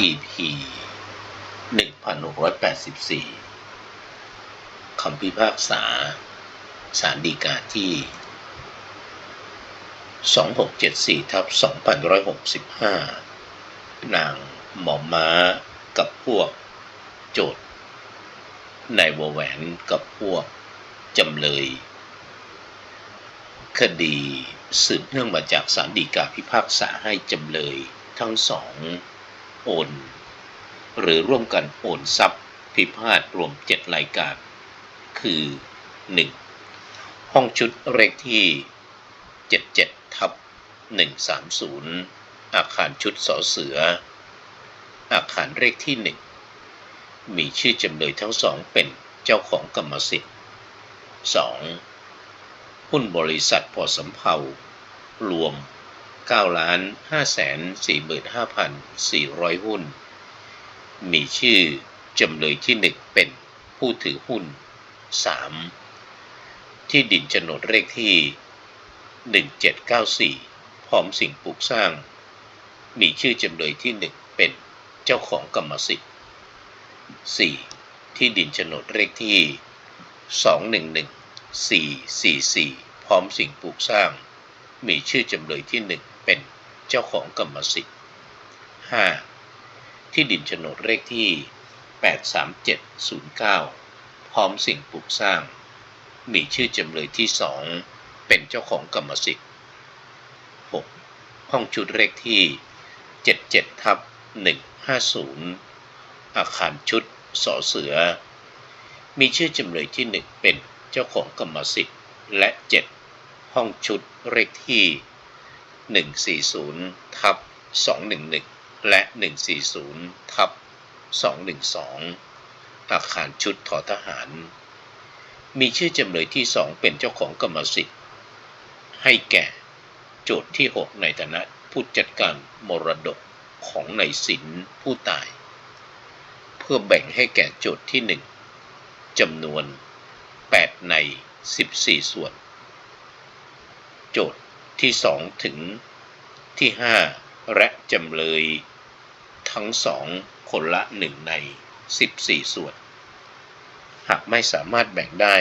EP 1684คำพิพากษาสารดีกาที่ 2674ทับ2165 นางหมอม้ากับพวกโจทย์นายวแหวนกับพวกจำเลย คดีสืบเนื่องมาจากสารดีกาพิพากษาให้จำเลยทั้งสอง โอน หรือร่วมกันโอนทรัพย์พิพาทรวม 7 รายการ คือ 1. ห้องชุดเลขที่ 77ทับ130 อาคารชุดสอเสือ อาคารเลขที่ 1 มีชื่อจำเลยทั้งสองเป็นเจ้าของกรรมสิทธิ์ 2. หุ้นบริษัทพอสำเภารวม 9ล้าน5แสน45,400 หุ้น มีชื่อจำเลยที่ 1 เป็นผู้ถือหุ้น 3. ที่ดินโฉนดเลขที่ 1794 พร้อมสิ่งปลูกสร้าง มีชื่อจำเลยที่ 1 เป็นเจ้าของกรรมสิทธิ์ 4. ที่ดินโฉนดเลขที่ 211444 พร้อมสิ่งปลูกสร้างมีชื่อจำเลยที่1 เป็นเจ้าของกรรมสิทธิ์ 5. ที่ดินโฉนดเลขที่ 83709 พร้อมสิ่งปลูกสร้าง มีชื่อจำเลยที่ 2 เป็นเจ้าของกรรมสิทธิ์ 6. ห้องชุดเลขที่ 77ทับ150 อาคารชุดสอเสือ มีชื่อจำเลยที่ 1 เป็นเจ้าของกรรมสิทธิ์ และ 7 ห้องชุดเลขที่ 140ทับ211 และ 140ทับ212 อาคารชุดทอทหาร มีชื่อจำเลยที่ 2 เป็นเจ้าของกรรมสิทธิ์ ให้แก่โจทย์ที่ 6 ในฐานะผู้จัดการมรดกของนายสินผู้ตาย เพื่อแบ่งให้แก่โจทย์ที่ 1จำนวน 8 ใน 14 ส่วน โจทย์ ที่2ถึงที่5และจำเลย ทั้งสองคนละ1ใน 14 ส่วน หากไม่สามารถแบ่งได้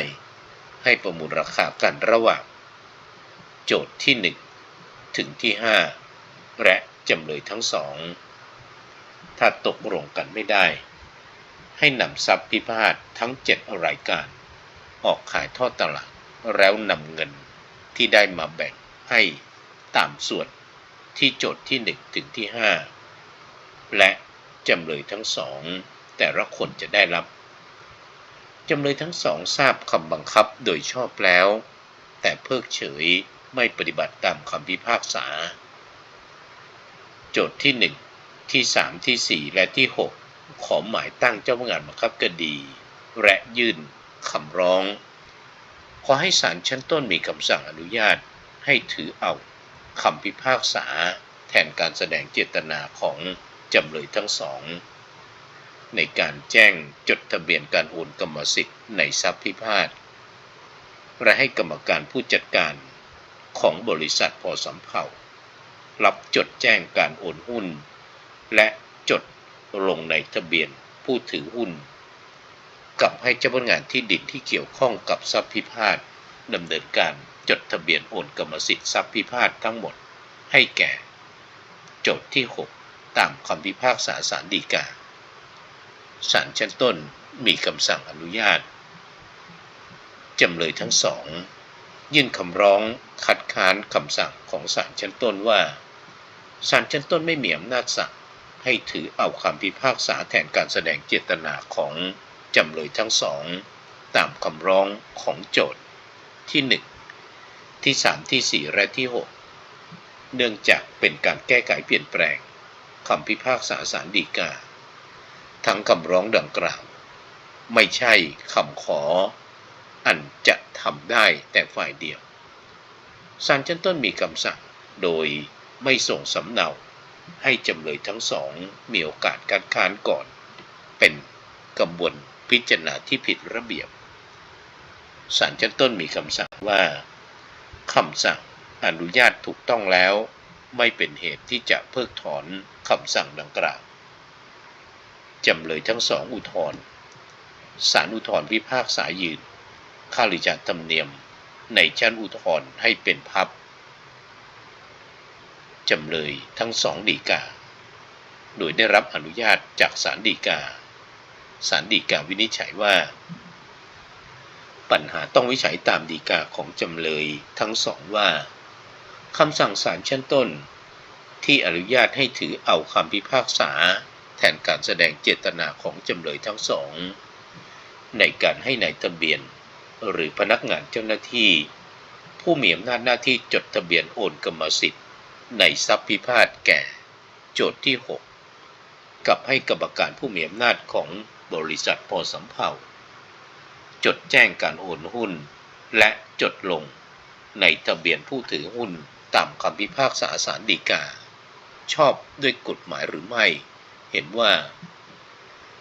ให้ประมูลราคากันระหว่าง โจทย์ที่ 1 ถึงที่ 5 และจำเลยทั้งสอง ถ้าตกลงกันไม่ได้ ให้นำทรัพย์พิพาททั้ง 7 รายการ ออกขายทอดตลาดแล้วนำเงินที่ได้มาแบ่ง ให้ตามส่วนที่โจทย์ที่ 1 ถึงที่ 5 และจำเลยทั้งสองแต่ละคนจะได้รับ จำเลยทั้งสองทราบคำบังคับโดยชอบแล้ว แต่เพิกเฉยไม่ปฏิบัติตามคำพิพากษา โจทย์ที่ 1 ที่ 3 ที่ 4 และที่ 6 ขอหมายตั้งเจ้าพนักงานบังคับคดี และยื่นคำร้อง ขอให้ศาลชั้นต้นมีคำสั่งอนุญาต ให้ถือเอาคำพิพากษาแทนการแสดงเจตนาของจำเลยทั้งสอง ในการแจ้งจดทะเบียนการโอนกรรมสิทธิ์ในทรัพย์พิพาทและให้กรรมการผู้จัดการของบริษัทพอสำเภารับจดแจ้งการโอนหุ้น และจดลงในทะเบียนผู้ถือหุ้น กับให้เจ้าพนักงานที่ดินที่เกี่ยวข้องกับทรัพย์พิพาทดำเนินการ จดทะเบียนโอนกรรมสิทธิ์ทรัพย์พิพาททั้งหมด ให้แก่ โจทย์ที่ 6 ตามคำพิพากษาศาลฎีกาศาลชั้นต้นมีคำสั่งอนุญาต จำเลยทั้งสอง ยื่นคำร้องคัดค้านคำสั่งของศาลชั้นต้นว่าศาลชั้นต้นไม่มีอำนาจสั่งให้ถือเอาคำพิพากษาแทนการแสดงเจตนาของจำเลยทั้งสอง ตามคำร้องของโจทย์ที่1 ที่ 3 ที่ 4 และที่ 6 เนื่องจากเป็นการแก้ไขเปลี่ยนแปลงคำพิพากษาศาลฎีกา ทั้งคำร้องดังกล่าว ไม่ใช่คำขอ อันจะทำได้แต่ฝ่ายเดียวศาลชั้นต้นมีคำสั่งโดยไม่ส่งสำเนาให้จำเลยทั้งสองมีโอกาสการค้านก่อน เป็นกระบวนพิจารณาที่ผิดระเบียบศาลชั้นต้นมีคำสั่งว่า คำสั่งอนุญาตถูกต้องแล้ว ไม่เป็นเหตุที่จะเพิกถอนคำสั่งดังกล่าวจำเลยทั้งสองอุทธรณ์ศาลอุทธรณ์พิพากษายืนค่ารือจาธรรมเนียมในชั้นอุทธรณ์ให้เป็นพับจำเลยทั้งสองฎีกา โดยได้รับอนุญาตจากศาลฎีกาศาลฎีกาวินิจฉัยว่า ปัญหาต้องวิจัยตามฎีกาของจำเลยทั้งสองว่าคำสั่งศาลชั้นต้น ที่อนุญาตให้ถือเอาคำพิพากษา แทนการแสดงเจตนาของจำเลยทั้งสอง ในการให้ในายทะเบียน หรือพนักงานเจ้าหน้าที่ ผู้มีอำนาจหน้าที่จดทะเบียนโอนกรรมสิทธิ์ในทรัพย์พิพาทแก่ โจทย์ที่ 6 กับให้กรรมการผู้มีอำนาจของบริษัทพอสำเภา จดแจ้งการโอนหุ้น และจดลง ในทะเบียนผู้ถือหุ้นตามคำพิพากษาศาลฎีกา ชอบด้วยกฎหมายหรือไม่ เห็นว่า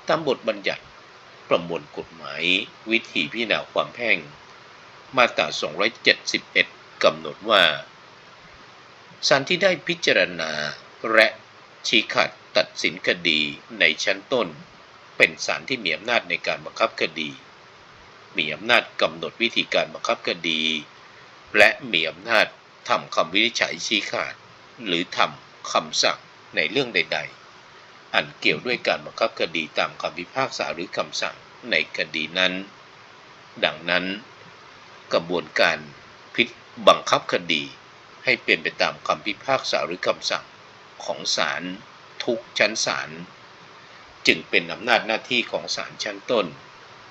ตามบทบัญญัติประมวลกฎหมายวิธีพิจารณาความแพ่ง มาตรา 271 กำหนดว่าศาลที่ได้พิจารณาและชี้ขาดตัดสินคดีในชั้นต้น เป็นศาลที่มีอำนาจในการบังคับคดี มีอำนาจกำหนดวิธีการบังคับคดี และมีอำนาจทำคำวินิจฉัยชี้ขาด หรือทำคำสั่งในเรื่องใด ๆ อันเกี่ยวด้วยการบังคับคดีตามคำพิพากษาหรือคำสั่งในคดีนั้น ดังนั้น กระบวนการพิบังคับคดีให้เป็นไปตามคำพิพากษาหรือคำสั่งของศาลทุกชั้นศาลจึงเป็นอำนาจหน้าที่ของศาลชั้นต้น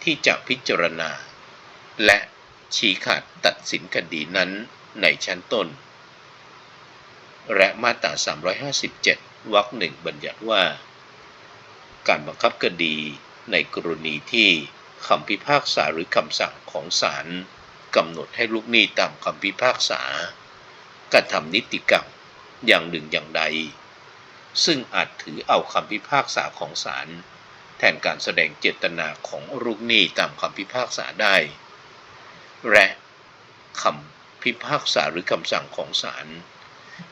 ที่จะพิจารณา และชี้ขาดตัดสินคดีนั้นในชั้นต้น และมาตรา 357 วรรคหนึ่งบัญญัติว่า การบังคับคดีในกรณีที่คำพิพากษาหรือคำสั่งของศาลกำหนดให้ลูกหนี้ตามคำพิพากษากระทำนิติกรรมอย่างหนึ่งอย่างใด ซึ่งอาจถือเอาคำพิพากษาของศาล แทนการแสดงเจตนาของลูกหนี้ตามคำพิพากษาได้ และคำพิพากษาหรือคำสั่งของศาล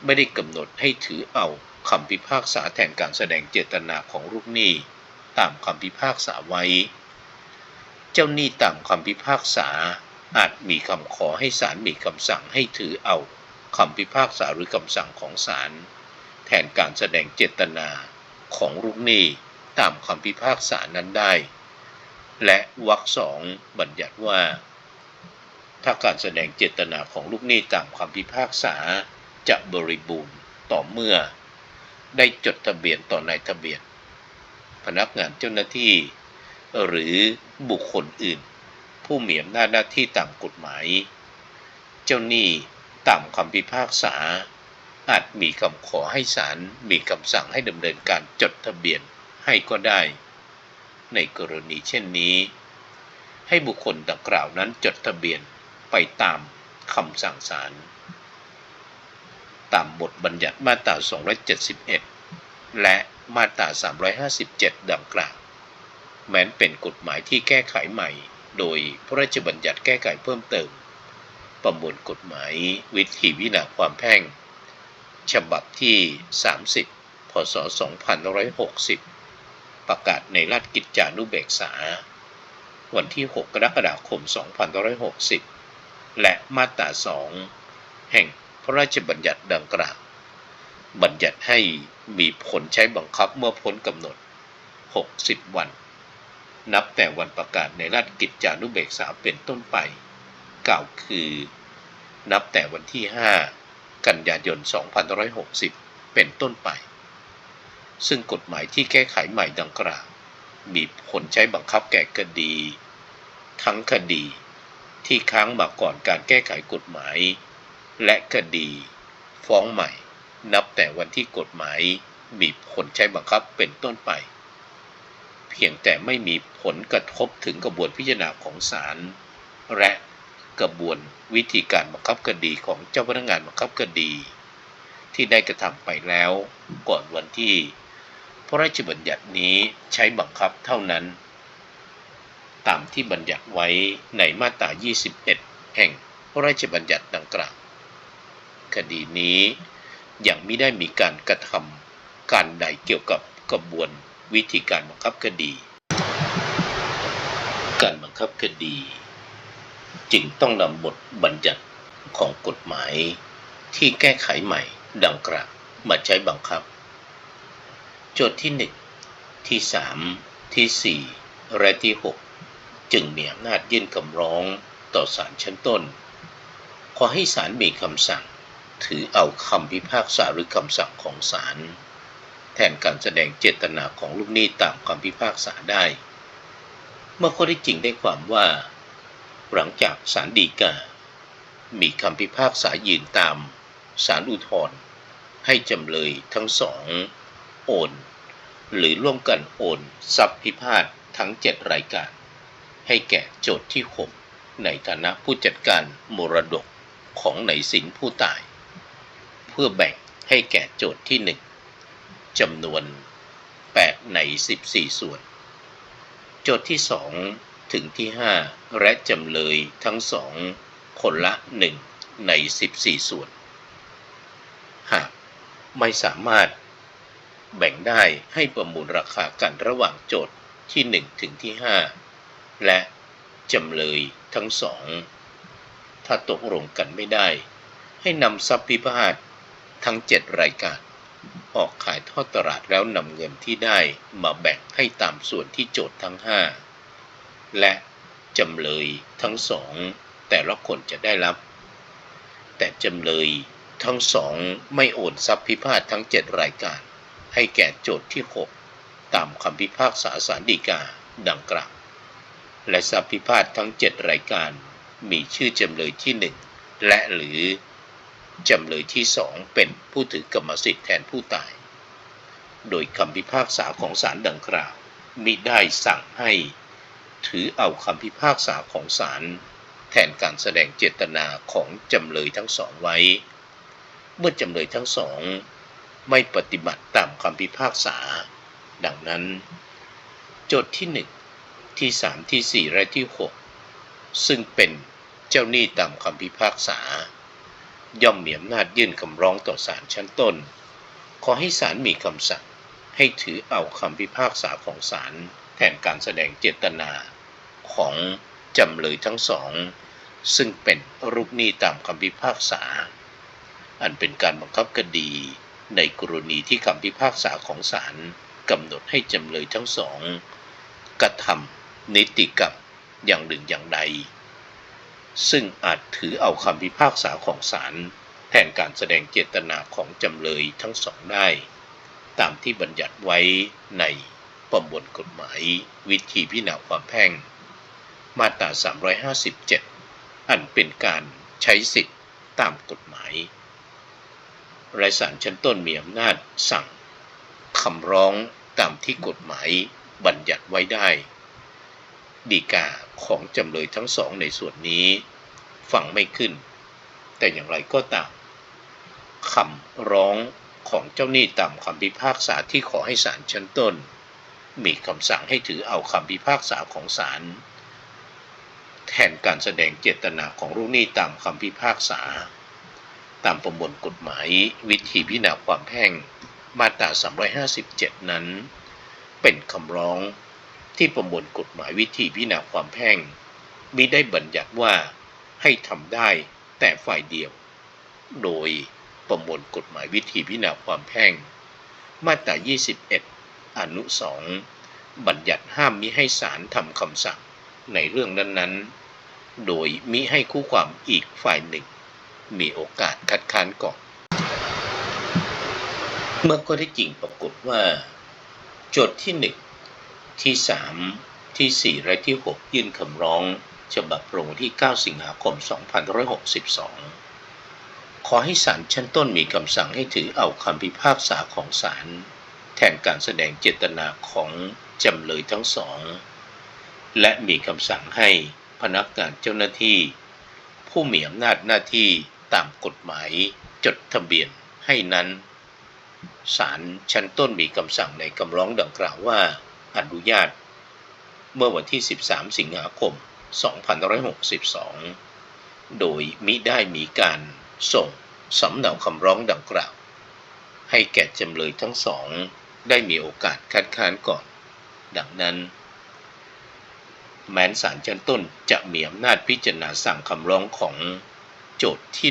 ไม่ได้กำหนดให้ถือเอาคำพิพากษาแทนการแสดงเจตนาของลูกหนี้ตามคำพิพากษาไว้ เจ้าหนี้ตามคำพิพากษาอาจมีคำขอให้ศาลมีคำสั่งให้ถือเอาคำพิพากษาหรือคำสั่งของศาลแทนการแสดงเจตนาของลูกหนี้ ตามคำพิพากษานั้นได้ และวรรคสองบัญญัติว่า ถ้าการแสดงเจตนาของลูกหนี้ตามคำพิพากษาจะบริบูรณ์ต่อเมื่อ ได้จดทะเบียนต่อนายทะเบียน พนักงานเจ้าหน้าที่ หรือบุคคลอื่น ผู้มีอำนาจหน้าที่ตามกฎหมาย เจ้าหนี้ตามคำพิพากษาอาจมีคำขอให้ศาลมีคำสั่งให้ดำเนินการจดทะเบียน ให้ก็ได้ ในกรณีเช่นนี้ ให้บุคคลดังกล่าวนั้นจดทะเบียนไปตามคำสั่งศาลตามบทบัญญัติมาตรา 271 และมาตรา 357 ดังกล่าว แม้นเป็นกฎหมายที่แก้ไขใหม่ โดยพระราชบัญญัติแก้ไขเพิ่มเติม ประมวลกฎหมายวิธีวินาความแพ่ง ฉบับที่ 30 พศ 2560 ประกาศในราชกิจจานุเบกษา วันที่ 6 กรกฎาคม 2560 และมาตรา2แห่งพระราชบัญญัติดังกล่าว บัญญัติให้มีผลใช้บังคับเมื่อพ้นกำหนด 60 วัน นับแต่วันประกาศในราชกิจจานุเบกษาเป็นต้นไป กล่าวคือ นับแต่วันที่ 5 กันยายน 2560 เป็นต้นไป ซึ่งกฎหมายที่แก้ไขใหม่ดังกล่าวมีผลใช้บังคับแก่คดี ทั้งคดี ที่ค้างมาก่อนการแก้ไขกฎหมาย และคดี ฟ้องใหม่ นับแต่วันที่กฎหมายมีผลใช้บังคับเป็นต้นไป เพียงแต่ไม่มีผลกระทบถึงกระบวนพิจารณาของศาลและกระบวนวิธีการบังคับคดีของเจ้าพนักงานบังคับคดี ที่ได้กระทำไปแล้วก่อนวันที่ พระราชบัญญัตินี้ใช้บังคับเท่านั้น ตามที่บัญญัติไว้ในมาตรา 21 แห่งพระราชบัญญัติดังกล่าว คดีนี้ยังไม่ได้มีการกระทำการใดเกี่ยวกับกระบวนวิธีการบังคับคดี การบังคับคดี จึงต้องนำบทบัญญัติของกฎหมายที่แก้ไขใหม่ดังกล่าวมาใช้บังคับ โจทย์ที่ 1 ที่ 3 ที่ 4 และที่ 6 จึงมีอำนาจยื่นคำร้องต่อศาลชั้นต้น ขอให้ศาลมีคำสั่ง ถือเอาคำพิพากษาหรือคำสั่งของศาลแทนการแสดงเจตนาของลูกหนี้ตามคำพิพากษาได้ เมื่อข้อที่จริงได้ความว่า หลังจากศาลฎีกา มีคำพิพากษายืนตามศาลอุทธรณ์ให้จำเลยทั้งสอง โอน หรือร่วมกันโอนทรัพย์พิพาททั้ง 7 รายการ ให้แก่โจทย์ที่ 6 ในฐานะผู้จัดการมรดกของในสินผู้ตาย เพื่อแบ่งให้แก่โจทย์ที่ 1จำนวน 8 ใน 14 ส่วน โจทย์ที่ 2 ถึงที่ 5 และจำเลยทั้งสองคนละ 1 ใน 14 ส่วน หากไม่สามารถ แบ่งได้ให้ประมูลราคากันระหว่างโจทย์ที่ 1 ถึงที่ 5 และจำเลยทั้งสอง ถ้าตกลงกันไม่ได้ ให้นำทรัพย์พิพาททั้ง 7 รายการ ออกขายทอดตลาดแล้วนำเงินที่ได้มาแบ่งให้ตามส่วนที่โจทย์ทั้ง 5 และจำเลยทั้งสอง แต่ละคนจะได้รับ แต่จำเลยทั้งสองไม่โอนทรัพย์พิพาททั้ง 7 รายการ ให้แก่โจทย์ที่ 6 ตามคำพิพากษาสารดีกาดังกล่าว และทรัพพิพาททั้ง 7 รายการมีชื่อจำเลยที่ 1 และหรือจำเลยที่ 2 เป็นผู้ถือกรรมสิทธิ์แทนผู้ตาย โดยคำพิพากษาของศาลดังกล่าวมิได้สั่งให้ถือเอาคำพิพากษาของศาลแทนการแสดงเจตนาของจำเลยทั้งสองไว้ เมื่อจำเลยทั้งสอง ไม่ปฏิบัติตามคำพิพากษา ดังนั้น โจทย์ที่ 1 ที่ 3 ที่ 4 และที่ 6 ซึ่งเป็นเจ้าหนี้ตามคำพิพากษา ย่อมมีอำนาจยื่นคำร้องต่อศาลชั้นต้น ขอให้ศาลมีคำสั่งให้ถือเอาคำพิพากษาของศาลแทนการแสดงเจตนาของจำเลยทั้งสอง ซึ่งเป็นรูปหนี้ตามคำพิพากษา อันเป็นการบังคับคดี ในกรณีที่คำพิพากษาของศาลกำหนดให้จำเลยทั้งสองกระทำนิติกรรมอย่างหนึ่งอย่างใด ซึ่งอาจถือเอาคำพิพากษาของศาลแทนการแสดงเจตนาของจำเลยทั้งสองได้ ตามที่บัญญัติไว้ในประมวลกฎหมายวิธีพิจารณาความแพ่ง มาตรา 357 อันเป็นการใช้สิทธิ์ตามกฎหมาย และศาลชั้นต้นมีอำนาจสั่งคำร้องตามที่กฎหมายบัญญัติไว้ได้ ดีกาของจำเลยทั้งสองในส่วนนี้ฟังไม่ขึ้น แต่อย่างไรก็ตามคำร้องของเจ้าหนี้ตามคำพิพากษาที่ขอให้ศาลชั้นต้น มีคำสั่งให้ถือเอาคำพิพากษาของศาลแทนการแสดงเจตนาของลูกหนี้ตามคำพิพากษา ตามประมวลกฎหมายวิธีพิจารณาความแพ่งมาตรา 357 นั้น เป็นคำร้องที่ประมวลกฎหมายวิธีพิจารณาความแพ่งมิได้บัญญัติว่าให้ทำได้แต่ฝ่ายเดียว โดยประมวลกฎหมายวิธีพิจารณาความแพ่ง มาตรา 21 อนุ 2 บัญญัติห้ามมิให้ศาลทำคำสั่งในเรื่องนั้นๆ โดยมิให้คู่ความอีกฝ่ายหนึ่ง มีโอกาสคัดค้านก่อน เมื่อข้อที่จริงปรากฏว่า โจทย์ที่ 1 ที่ 3 ที่ 4 และที่ 6 ยื่นคำร้องฉบับลงที่ 9 สิงหาคม 2562 ขอให้ศาลชั้นต้นมีคำสั่งให้ถือเอาคำพิพากษาของศาลแทนการแสดงเจตนาของจำเลยทั้งสอง และมีคำสั่งให้พนักงานเจ้าหน้าที่ ผู้มีอำนาจหน้าที่ ตามกฎหมายจดทะเบียนให้นั้นศาลชั้นต้นมีคำสั่งในคำร้องดังกล่าวว่าอนุญาต เมื่อวันที่ 13 สิงหาคม 2562 โดยมิได้มีการส่งสำเนาคำร้องดังกล่าว ให้แก่จำเลยทั้งสองได้มีโอกาสคัดค้านก่อน ดังนั้น แม้นศาลชั้นต้นจะมีอำนาจพิจารณาสั่งคำร้องของ โจทย์ที่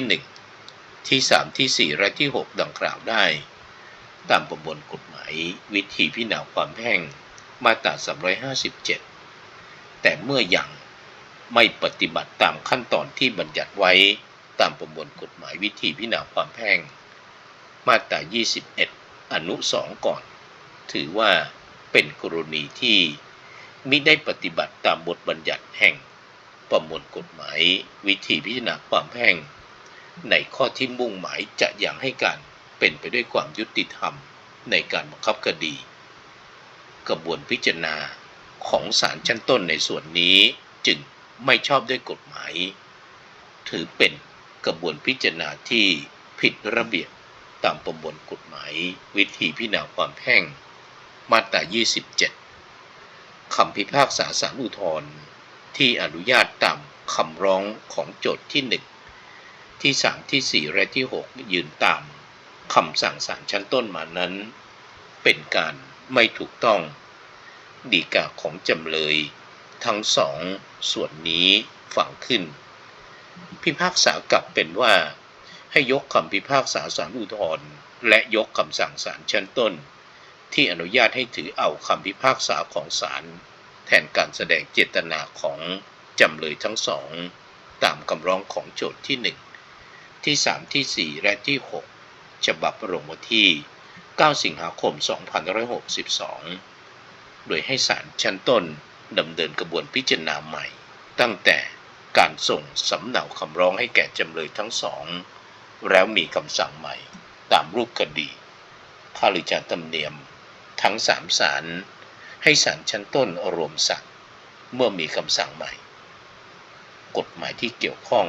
1 ที่ 3 ที่ 4 และที่ 6 ดังกล่าวได้ ตามประมวลกฎหมายวิธีพิจารณาความแพ่งมาตรา 357 แต่เมื่อยังไม่ปฏิบัติตามขั้นตอนที่บัญญัติไว้ตามประมวลกฎหมายวิธีพิจารณาความแพ่ง มาตรา 21 อนุ 2 ก่อน ถือว่าเป็นกรณีที่มิได้ปฏิบัติตามบทบัญญัติแห่ง ประมวลกฎหมายวิธีพิจารณาความแพ่ง ในข้อที่มุ่งหมายจะยังให้การเป็นไปด้วยความยุติธรรมในการบังคับคดี กระบวนพิจารณาของศาลชั้นต้นในส่วนนี้จึงไม่ชอบด้วยกฎหมาย ถือเป็นกระบวนพิจารณาที่ผิดระเบียบตามประมวลกฎหมายวิธีพิจารณาความแพ่ง มาตรา 27คำพิพากษาศาลอุทธรณ์ ที่อนุญาตตามคำร้องของโจทย์ที่ 1 ที่ 3 ที่ 4 และที่ 6 ยืนตามคำสั่งศาลชั้นต้นมานั้น เป็นการไม่ถูกต้อง ดีกาของจำเลย ทั้งสองส่วนนี้ฝังขึ้น พิพากษากลับเป็นว่า ให้ยกคำพิพากษาศาลอุทธรณ์และยกคำสั่งศาลชั้นต้น ที่อนุญาตให้ถือเอาคำพิพากษาของศาล แทนการแสดงเจตนาของจำเลยทั้งสองตามคำร้องของโจทย์ที่ 1 ที่ 3 ที่ 4 และที่ 6 ฉบับลงวันที่ 9 สิงหาคม 2562 โดยให้ศาลชั้นต้นดำเนินกระบวนพิจารณาใหม่ ตั้งแต่การส่งสำเนาคำร้องให้แก่จำเลยทั้งสอง แล้วมีคำสั่งใหม่ตามรูปคดีข้าราชการตำเนียม ทั้งสามศาล ให้ศาลชั้นต้นรวมสั่งเมื่อมีคำสั่งใหม่ กฎหมายที่เกี่ยวข้อง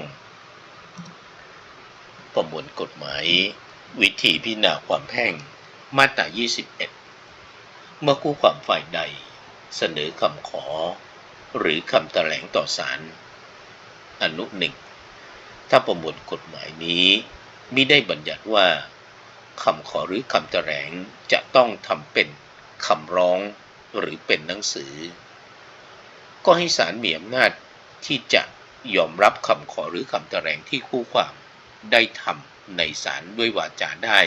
ประมวลกฎหมาย วิธีพิจารณาความแพ่งมาตรา 21 เมื่อคู่ความฝ่ายใด เสนอคำขอ หรือคำแถลงต่อศาลอนุหนึ่งถ้าประมวลกฎหมายนี้มิได้บัญญัติว่าคำขอหรือคำแถลงจะต้องทำเป็นคำร้อง หรือเป็นหนังสือ ก็ให้ศาลมีอำนาจที่จะยอมรับคำขอหรือคำแถลงที่คู่ความได้ทำในศาลด้วยวาจาได้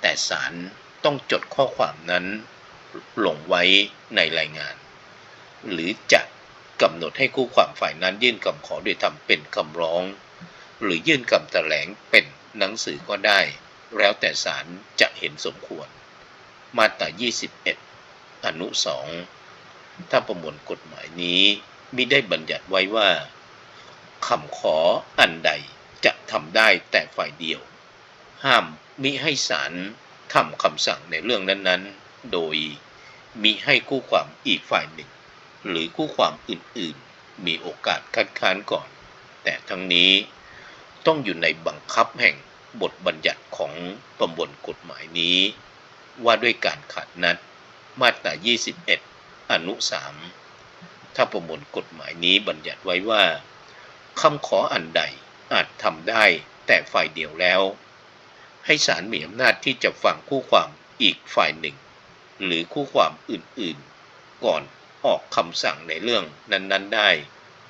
แต่ศาลต้องจดข้อความนั้นลงไว้ในรายงาน หรือจะกำหนดให้คู่ความฝ่ายนั้นยื่นคำขอโดยทำเป็นคำร้อง หรือยื่นคำแถลงเป็นหนังสือก็ได้ แล้วแต่ศาลจะเห็นสมควร มาตรา 21 อนุ2ถ้าประมวลกฎหมายนี้มิได้บัญญัติไว้ว่าคำขออันใดจะทำได้แต่ฝ่ายเดียว ห้ามมิให้ศาลทำคำสั่งในเรื่องนั้นๆ โดยมิให้คู่ความอีกฝ่ายหนึ่ง หรือคู่ความอื่นๆ มีโอกาสคัดค้านก่อน แต่ทั้งนี้ต้องอยู่ในบังคับแห่งบทบัญญัติของประมวลกฎหมายนี้ ว่าด้วยการขาดนัด มาตรา 21 อนุ 3 ถ้าประมวลกฎหมายนี้บัญญัติไว้ว่าคำขออันใดอาจทำได้แต่ฝ่ายเดียวแล้ว ให้ศาลมีอำนาจที่จะฟังคู่ความอีกฝ่ายหนึ่ง หรือคู่ความอื่นๆ ก่อนออกคำสั่งในเรื่องนั้นๆได้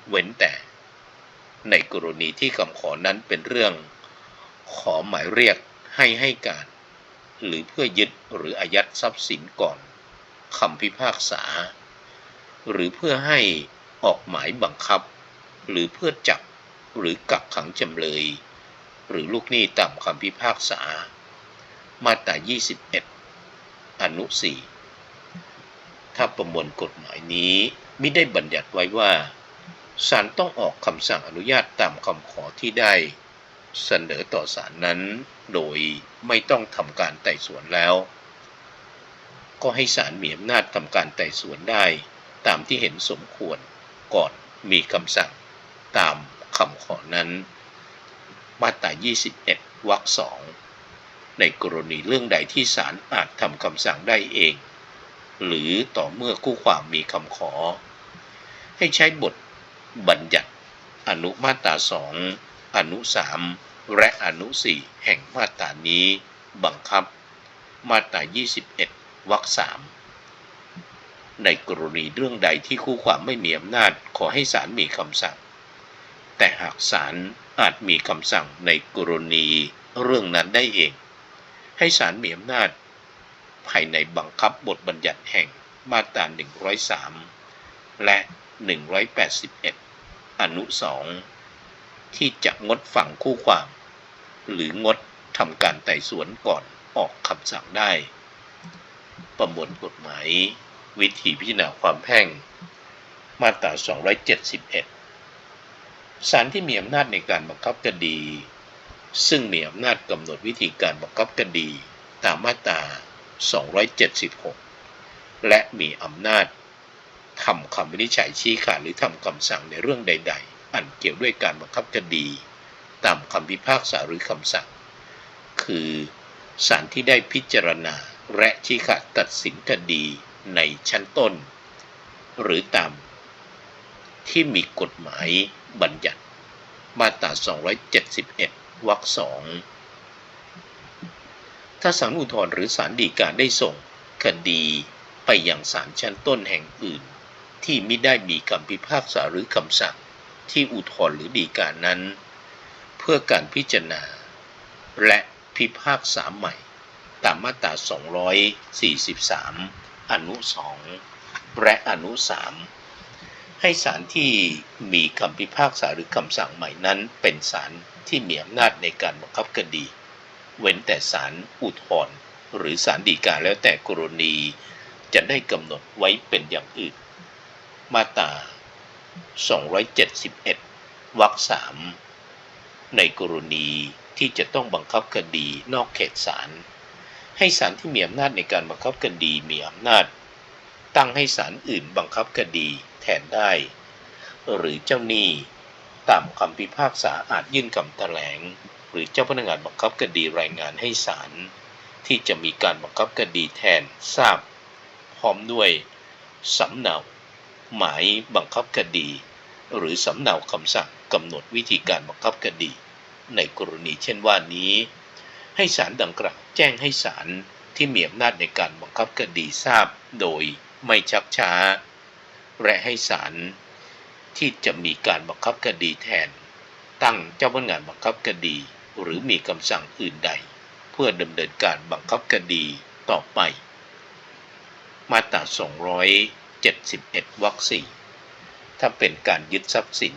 เว้นแต่ ในกรณีที่คำขอนั้นเป็นเรื่อง ขอหมายเรียกให้ให้การ หรือเพื่อยึดหรืออายัดทรัพย์สินก่อน คำพิพากษา หรือเพื่อให้ออกหมายบังคับ หรือเพื่อจับหรือกักขังจำเลย หรือลูกหนี้ตามคำพิพากษา มาตรา 21 อนุ4ถ้าประมวลกฎหมายนี้มิได้บัญญัติไว้ว่าศาลต้องออกคำสั่งอนุญาตตามคำขอที่ได้เสนอต่อศาลนั้น โดยไม่ต้องทำการไต่สวนแล้ว ก็ให้ศาลมีอำนาจทำการไต่สวนได้ ตามที่เห็นสมควรก่อนมีคำสั่งตามคำขอนั้น มาตรา 21 วรรคสองในกรณีเรื่องใดที่ศาลอาจทำคำสั่งได้เอง หรือต่อเมื่อคู่ความมีคำขอ ให้ใช้บทบัญญัติอนุมาตราสองอนุสามและอนุสี่แห่งมาตรานี้บังคับ มาตรา 21 วรรคสามในกรณีเรื่องใดที่คู่ความไม่มีอำนาจขอให้ศาลมีคำสั่ง แต่หากศาลอาจมีคำสั่งในกรณีเรื่องนั้นได้เอง ให้ศาลมีอำนาจ ภายในบังคับบทบัญญัติแห่งมาตรา103 และ 181 อนุ 2 ที่จะงดฟังคู่ความ หรืองดทำการไต่สวนก่อนออกคำสั่งได้ ประมวลกฎหมาย วิธีพิจารณาความแพ่ง มาตรา 271ศาลที่มีอำนาจในการบังคับคดี ซึ่งมีอำนาจกำหนดวิธีการบังคับคดีตามมาตรา 276 และมีอำนาจทำคำวินิจฉัยชี้ขาดหรือทำคำสั่งในเรื่องใด ๆ อันเกี่ยวด้วยการบังคับคดี ตามคำพิพากษาหรือคำสั่ง คือศาลที่ได้พิจารณา และชี้ขาดตัดสินคดีในชั้นต้น หรือตาม ที่มีกฎหมายบัญญัติมาตรา 271 วรรคสองถ้าศาลอุทธรณ์หรือศาลฎีกาได้ส่งคดีไปยังศาลชั้นต้นแห่งอื่น ที่ไม่ได้มีคำพิพากษาหรือคำสั่งที่อุทธรณ์หรือฎีกานั้น เพื่อการพิจารณา และพิพากษาใหม่ ตามมาตรา 243 อนุ 2 และอนุ 3 ให้ศาลที่มีคำพิพากษาหรือคำสั่งใหม่นั้น เป็นศาลที่มีอำนาจในการบังคับคดี เว้นแต่ศาลอุทธรณ์หรือศาลฎีกาแล้วแต่กรณีจะได้กำหนดไว้เป็นอย่างอื่น มาตรา 271 วรรคสามในกรณีที่จะต้องบังคับคดีนอกเขตศาล ให้ศาลที่มีอำนาจในการบังคับคดีมีอำนาจ ตั้งให้ศาลอื่นบังคับคดีแทนได้ หรือเจ้าหนี้ตามคำพิพากษาอาจยื่นคำแถลง หรือเจ้าพนักงานบังคับคดีรายงานให้ศาลที่จะมีการบังคับคดีแทนทราบ พร้อมด้วยสำเนาหมายบังคับคดี หรือสำเนาคำสั่งกำหนดวิธีการบังคับคดี ในกรณีเช่นว่านี้ ให้ศาลดังกล่าวแจ้งให้ศาลที่มีอำนาจในการบังคับคดีทราบโดยไม่ชักช้า และให้ศาลที่จะมีการบังคับคดีแทน ตั้งเจ้าพนักงานบังคับคดี หรือมีคำสั่งอื่นใด เพื่อดำเนินการบังคับคดีต่อไป มาตรา 271 วรรคสี่ถ้าเป็นการยึดทรัพย์สิน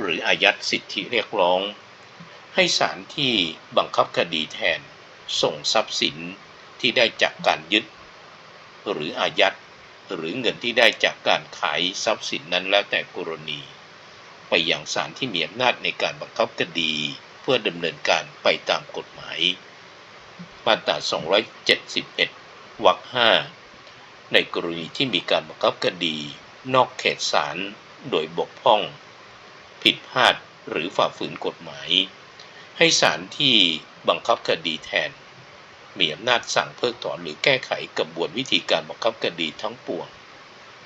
หรืออายัดสิทธิเรียกร้อง ให้ศาลที่บังคับคดีแทน ส่งทรัพย์สินที่ได้จากการยึด หรืออายัดหรือเงินที่ได้จากการขายทรัพย์สินนั้นแล้วแต่กรณี ไปยังศาลที่มีอำนาจในการบังคับคดี เพื่อดำเนินการไปตามกฎหมาย มาตรา 271 วรรค 5 ในกรณีที่มีการบังคับคดี นอกเขตศาลโดยบกพร่อง ผิดพลาดหรือฝ่าฝืนกฎหมาย ให้ศาลที่บังคับคดีแทน มีอำนาจสั่งเพิกถอนหรือแก้ไขกระบวนวิธีการบังคับคดีทั้งปวง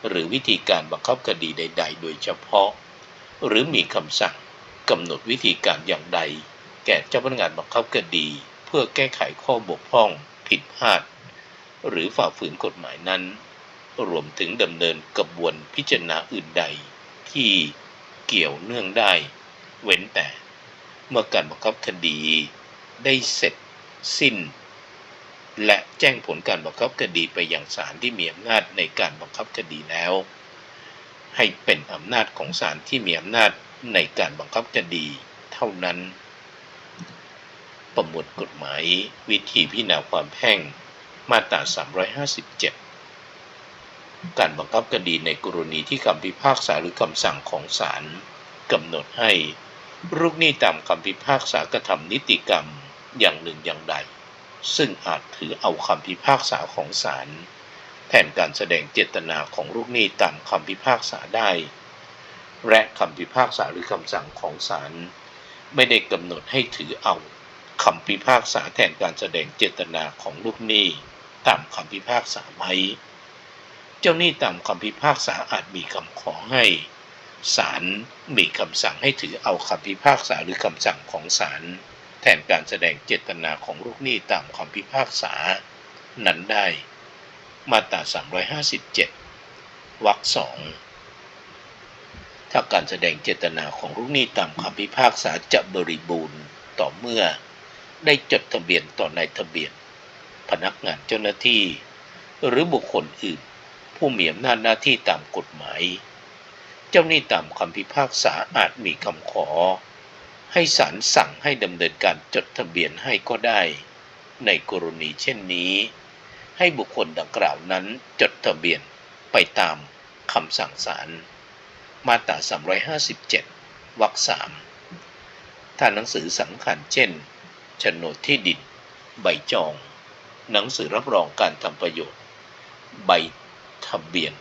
หรือวิธีการบังคับคดีใด ๆ โดยเฉพาะ หรือมีคำสั่งกำหนดวิธีการอย่างใด แก่เจ้าพนักงานบังคับคดี เพื่อแก้ไขข้อบกพร่อง ผิดพลาด หรือฝ่าฝืนกฎหมายนั้น รวมถึงดำเนินกระบวนพิจารณาอื่นใด ที่เกี่ยวเนื่องได้ เว้นแต่ เมื่อการบังคับคดีได้เสร็จสิ้น และแจ้งผลการบังคับคดีไปยังศาลที่มีอำนาจในการบังคับคดีแล้ว ให้เป็นอำนาจของศาลที่มีอำนาจในการบังคับคดีเท่านั้น ประมวลกฎหมายวิธีพิจารณาความแพ่งมาตรา 357 การบังคับคดีในกรณีที่คำพิพากษาหรือคำสั่งของศาลกำหนดให้ ลูกหนี้ตามคำพิพากษากระทำนิติกรรมอย่างหนึ่งอย่างใด ซึ่งอาจถือเอาคำพิพากษาของศาลแทนการแสดงเจตนาของลูกหนี้ตามคำพิพากษาได้ และคำพิพากษาหรือคำสั่งของศาลไม่ได้กำหนดให้ถือเอาคำพิพากษาแทนการแสดงเจตนาของลูกหนี้ตามคำพิพากษาไหมเจ้าหนี้ตามคำพิพากษาอาจมีคำขอให้ ศาลมีคำสั่งให้ถือเอาคำพิพากษาหรือคำสั่งของศาลแทนการแสดงเจตนาของลูกหนี้ตามคำพิพากษา นั้นได้ มาตรา 357 วรรคสองถ้าการแสดงเจตนาของลูกหนี้ตามคำพิพากษาจะบริบูรณ์ต่อเมื่อ ได้จดทะเบียนต่อนายทะเบียน พนักงานเจ้าหน้าที่ หรือบุคคลอื่น ผู้มีอำนาจหน้าที่ตามกฎหมาย เจ้าหนี้ตามคำพิพากษาอาจมีคำขอ ให้ศาลสั่งให้ดำเนินการจดทะเบียนให้ก็ได้ ในกรณีเช่นนี้ ให้บุคคลดังกล่าวนั้นจดทะเบียนไปตามคำสั่งศาลมาตรา 357 วรรคสามถ้าหนังสือสำคัญเช่นโฉนดที่ดิน ใบจอง หนังสือรับรองการทำประโยชน์ ใบทะเบียน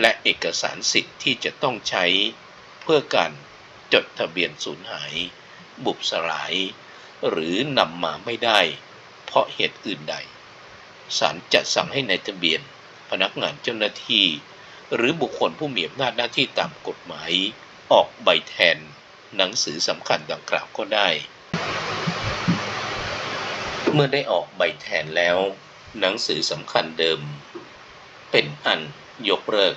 และเอกสารสิทธิ์ที่จะต้องใช้เพื่อการจดทะเบียนสูญหาย บุบสลาย หรือนำมาไม่ได้ เพราะเหตุอื่นใดศาลจะสั่งให้ในายทะเบียน พนักงานเจ้าหน้าที่ หรือบุคคลผู้มีอำนาจหน้าที่ตามกฎหมาย ออกใบแทน หนังสือสำคัญดังกล่าวก็ได้ เมื่อได้ออกใบแทนแล้ว หนังสือสำคัญเดิม เป็นอัน ยกเลิก